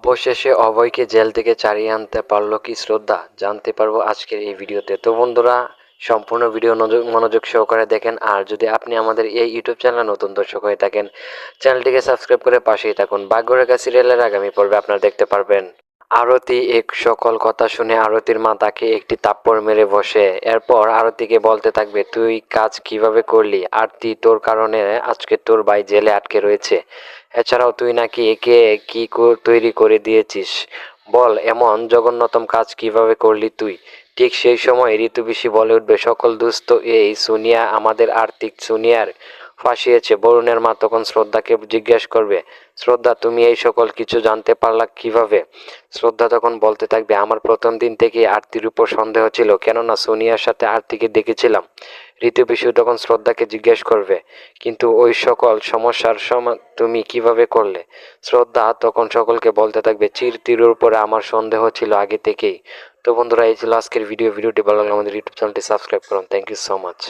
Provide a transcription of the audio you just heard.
অবশেষে অভয়কে জেল থেকে চারিয়ে আনতে পারল কি শ্রদ্ধা? জানতে পারব আজকের এই ভিডিওতে। তো বন্ধুরা, সম্পূর্ণ ভিডিও মনোযোগ সহকারে দেখেন, আর যদি আপনি আমাদের এই ইউটিউব চ্যানেলে নতুন দর্শক হয়ে থাকেন, চ্যানেলটিকে সাবস্ক্রাইব করে পাশেই থাকুন। ভাগ্যরেখা সিরিয়ালের আগামী পর্বে আপনারা দেখতে পারবেন। আরতি এক সকল কথা শুনে আরতির মা তাকে একটি তাপ্পড় মেরে বসে। এরপর আরতিকে বলতে থাকবে, তুই কাজ কীভাবে করলি? আরতি তোর কারণে আজকে তোর ভাই জেলে আটকে রয়েছে। এছাড়াও তুই নাকি একে কি তৈরি করে দিয়েছিস? বল, এমন জঘন্যতম কাজ কীভাবে করলি তুই? ঠিক সেই সময় ঋতু পিসি বলে উঠবে, সকল দুস্থ এই সুনিয়া, আমাদের আর্থিক সুনিয়ার ফাঁসিয়েছে। বরুণের মা তখন শ্রদ্ধাকে জিজ্ঞেস করবে, শ্রদ্ধা, তুমি এই সকল কিছু জানতে পারলা কীভাবে? শ্রদ্ধা তখন বলতে থাকবে, আমার প্রথম দিন থেকেই আরতির উপর সন্দেহ ছিল, কেননা সোনিয়ার সাথে আরতিকে দেখেছিলাম। ঋতু পিসু তখন শ্রদ্ধাকে জিজ্ঞেস করবে, কিন্তু ওই সকল সমস্যার সমা, তুমি কীভাবে করলে? শ্রদ্ধা তখন সকলকে বলতে থাকবে, চির তীরের উপরে আমার সন্দেহ ছিল আগে থেকেই। তো বন্ধুরা, এই ছিল আজকের ভিডিও। ভিডিওটি ভালো লাগলে আমাদের ইউটিউব চ্যানেলটি সাবস্ক্রাইব করুন। Thank you so much